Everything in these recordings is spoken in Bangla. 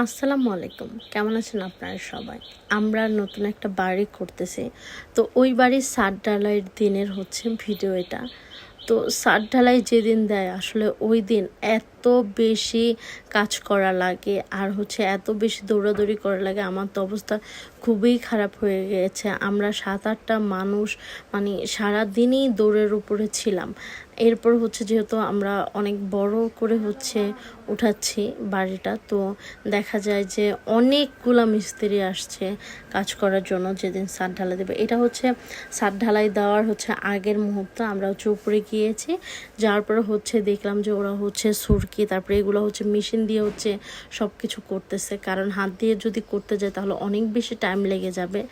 আসসালামু আলাইকুম। কেমন আছেন আপনারা সবাই? আমরা নতুন একটা বাড়ি করতেছি। তো ওই বাড়ির সাত ডালাইয়ের দিনের হচ্ছে ভিডিও এটা। তো সাত ঢালাই যেদিন দেয়, আসলে ওই দিন এত বেশি কাজ করা লাগে আর হচ্ছে এত বেশি দৌড়াদৌড়ি করা লাগে। আমার তো অবস্থা খুবই খারাপ হয়ে গিয়েছে। আমরা সাত, আটটা মানুষ মানে সারাদিনই দৌড়ের উপরে ছিলাম। এরপর হচ্ছে যেহেতু আমরা অনেক বড় করে হচ্ছে উঠাচ্ছি বাড়িটা, তো দেখা যায় যে অনেকগুলা মিস্ত্রি আসছে কাজ করার জন্য যেদিন সাত ঢালাই দেবে। এটা হচ্ছে সাত ঢালাই দেওয়ার হচ্ছে আগের মুহূর্ত। আমরা হচ্ছে উপরে গিয়েছি, যাওয়ার পরে হচ্ছে দেখলাম যে ওরা হচ্ছে সুরকি, তারপরে এগুলো হচ্ছে মেশিন দিয়ে হচ্ছে সব কিছু করতেছে। কারণ হাত দিয়ে যদি করতে যায় তাহলে অনেক বেশি টাইম লেগে যাবে।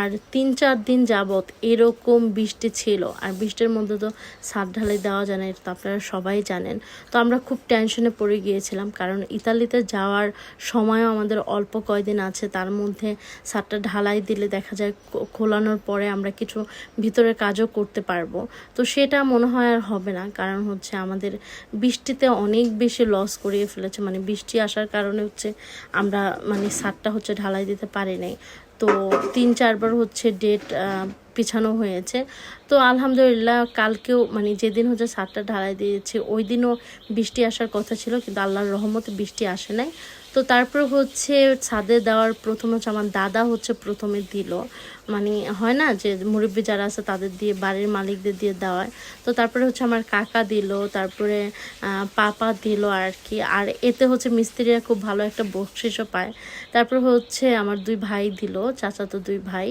আর তিন চার দিন যাবৎ এরকম বৃষ্টি ছিল। আর বৃষ্টির মধ্যে তো সাত ঢালাই দেওয়া যায় না তো আপনারা সবাই জানেন। তো আমরা খুব টেনশনে পড়ে গিয়েছিলাম, কারণ ইতালিতে যাওয়ার সময়ও আমাদের অল্প কয়দিন আছে। তার মধ্যে সাতটা ঢালাই দিলে দেখা যায় খোলানোর পরে আমরা কিছু ভিতরের কাজও করতে পারব। তো সেটা মনে হয় আর হবে না, কারণ হচ্ছে আমাদের বৃষ্টিতে অনেক বেশি লস করিয়ে ফেলেছে। মানে বৃষ্টি আসার কারণে হচ্ছে আমরা মানে সাতটা হচ্ছে ঢালাই দিতে পারি নাই। তো তিন চারবার হচ্ছে ডেট পিছানো হয়েছে। তো আলহামদুলিল্লাহ কালকেও মানে যেদিন হচ্ছে সাতটা ঢালাই দিয়েছে, ওই দিনও বৃষ্টি আসার কথা ছিল কিন্তু আল্লাহর রহমতে বৃষ্টি আসে নাই। তো তারপর হচ্ছে ছাদে দেওয়ার প্রথম হচ্ছে আমার দাদা হচ্ছে প্রথমে দিল। মানে হয় না যে মুরব্বী যারা আছে তাদের দিয়ে, বাড়ির মালিকদের দিয়ে দেওয়ায়। তো তারপরে হচ্ছে আমার কাকা দিল, তারপরে পাপা দিল আর কি। আর এতে হচ্ছে মিস্ত্রিরা খুব ভালো একটা বকশিসও পায়। তারপরে হচ্ছে আমার দুই ভাই দিল, চাচাতো দুই ভাই।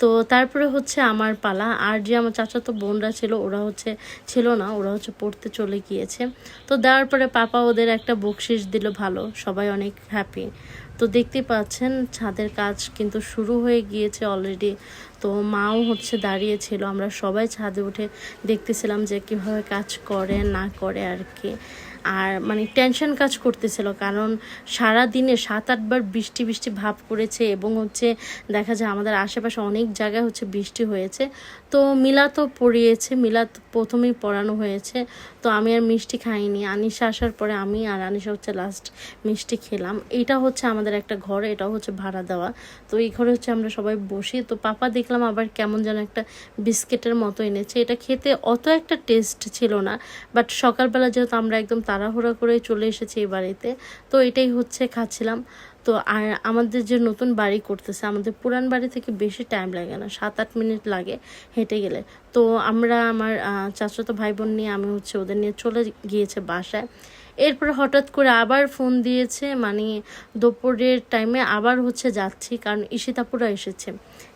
তো তারপরে হচ্ছে আমার পালা। আর যে আমার চাচাতো বোনরা ছিল, ওরা হচ্ছে ছিল না, ওরা হচ্ছে পড়তে চলে গিয়েছে। তো দেওয়ার পরে পাপা ওদের একটা বকশিস দিল ভালো, সবাই অনেক হ্যাপি তো দেখতে পাচ্ছেন, ছাদের কাজ কিন্তু শুরু হয়ে গিয়েছে অলরেডি তো মাও হচ্ছে দাঁড়িয়েছিল আমরা সবাই ছাদে উঠে দেখতেছিলাম যে কীভাবে কাজ করে, না করে আর কি। আর মানে টেনশন কাজ করতেছিল, কারণ সারা দিনে সাত আটবার বৃষ্টি বৃষ্টি ভাব করেছে এবং হচ্ছে দেখা যায় আমাদের আশেপাশে অনেক জায়গায় হচ্ছে বৃষ্টি হয়েছে। তো মিলা তো পড়িয়েছে মিলাত প্রথমেই পড়ানো হয়েছে। তো আমি আর মিষ্টি খাইনি। আনিশা আসার পরে আমি আর আনিশা হচ্ছে লাস্ট মিষ্টি খেলাম। এটা হচ্ছে আমাদের একটা ঘর, এটা হচ্ছে ভাড়া দেওয়া। তো এই ঘরে হচ্ছে আমরা সবাই বসি। তো পাপা দেখলাম আবার কেমন যেন একটা বিস্কিটের মতো এনেছে। এটা খেতে অত একটা টেস্ট ছিল না বাট সকালবেলা যেহেতু আমরা একদম তাড়াহুড়া করে চলে এসেছি এই বাড়িতে, তো এটাই হচ্ছে খাচ্ছিলাম। তো আর আমাদের যে নতুন বাড়ি করতেছে, আমাদের পুরান বাড়ি থেকে বেশি টাইম লাগে না সাত আট মিনিট লাগে হেঁটে গেলে। তো আমরা আমার চাচাতো ভাই বোন নিয়ে আমি হচ্ছে ওদের নিয়ে চলে গিয়েছে বাসায়। এরপরে হঠাৎ করে আবার ফোন দিয়েছে মানে দুপুরের টাইমে আবার হচ্ছে যাচ্ছি, কারণ ঈশিতাপুরা এসেছে।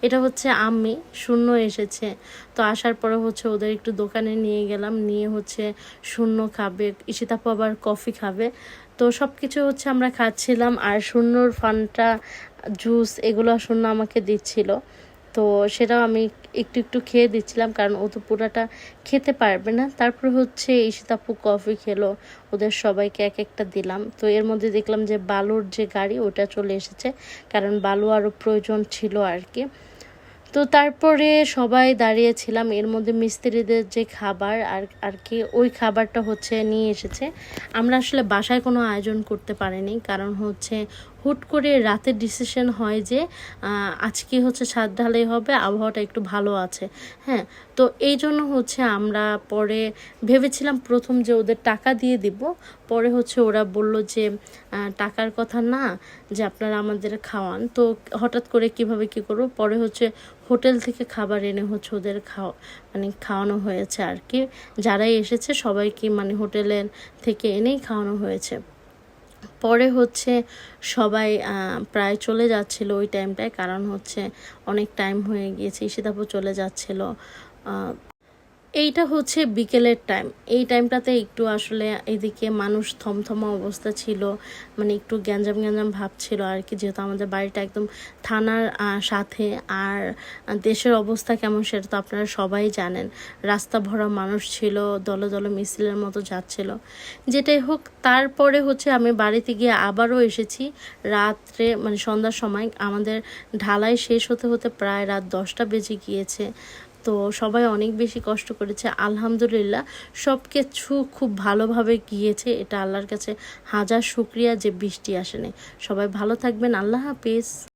এটা হচ্ছে আমি শূন্য এসেছে। তো আসার পরে হচ্ছে ওদের একটু দোকানে নিয়ে গেলাম, নিয়ে হচ্ছে শূন্য খাবে, ঈশিতাপু আবার কফি খাবে। তো সব কিছু হচ্ছে আমরা খাচ্ছিলাম, আর শূন্যর ফানটা জুস এগুলো শূন্য আমাকে দিচ্ছিল। তো সেটাও আমি একটু একটু খেয়ে দিচ্ছিলাম, কারণ ও তো পুরাটা খেতে পারবে না। তারপর হচ্ছে ঈশিতাপু কফি খেলো, ওদের সবাইকে এক একটা দিলাম। তো এর মধ্যে দেখলাম যে বালুর যে গাড়ি, ওটা চলে এসেছে, কারণ বালু আরও প্রয়োজন ছিল আর কি। তো তারপরে সবাই দাঁড়িয়েছিলাম, এর মধ্যে মিস্ত্রিদের যে খাবার আর আর কি, ওই খাবারটা হচ্ছে নিয়ে এসেছে। আমরা আসলে বাসায় কোনো আয়োজন করতে পারিনি, কারণ হচ্ছে হুট করে রাতে ডিসিশন হয় যে আজকে হচ্ছে ছাদ ঢালাই হবে, আবহাওয়াটা একটু ভালো আছে। হ্যাঁ তো এই জন্য হচ্ছে আমরা পরে ভেবেছিলাম প্রথম যে ওদের টাকা দিয়ে দিব, পরে হচ্ছে ওরা বলল যে টাকার কথা না, যে আপনারা আমাদের খাওয়ান। তো হঠাৎ করে কীভাবে কি করব? পরে হচ্ছে হোটেল থেকে খাবার এনে হচ্ছে ওদের খাওয়া মানে খাওয়ানো হয়েছে আর কি। যারাই এসেছে সবাইকে মানে হোটেলের থেকে এনেই খাওয়ানো হয়েছে। পরে হচ্ছে সবাই প্রায় চলে যাচ্ছিল ওই টাইমটায় কারণ হচ্ছে অনেক টাইম হয়ে গিয়েছে ঈশিতাপু চলে যাচ্ছিল। এইটা হচ্ছে বিকেলের টাইম এই টাইমটাতে একটু আসলে এদিকে মানুষ থমথমা অবস্থা ছিল মানে একটু গ্যাঞ্জাম গ্যাঞ্জাম ভাব ছিল আর কি যেহেতু আমাদের বাড়িটা একদম থানার সাথে। আর দেশের অবস্থা কেমন সেটা তো আপনারা সবাই জানেন। রাস্তা ভরা মানুষ ছিল, দলে দলে মিছিলের মতো যাচ্ছিল। যেটাই হোক, তারপরে হচ্ছে আমি বাড়িতে গিয়ে আবারও এসেছি। রাত্রে মানে সন্ধ্যার সময় আমাদের ঢালাই শেষ হতে হতে প্রায় রাত দশটা বেজে গিয়েছে। তো সবাই অনেক বেশি কষ্ট করেছে। আলহামদুলিল্লাহ সব কিছু খুব ভালোভাবে গিয়েছে। এটা আল্লাহর কাছে হাজার শুক্রিয়া যে বৃষ্টি আসেনি। সবাই ভালো থাকবেন। আল্লাহ হাফিজ।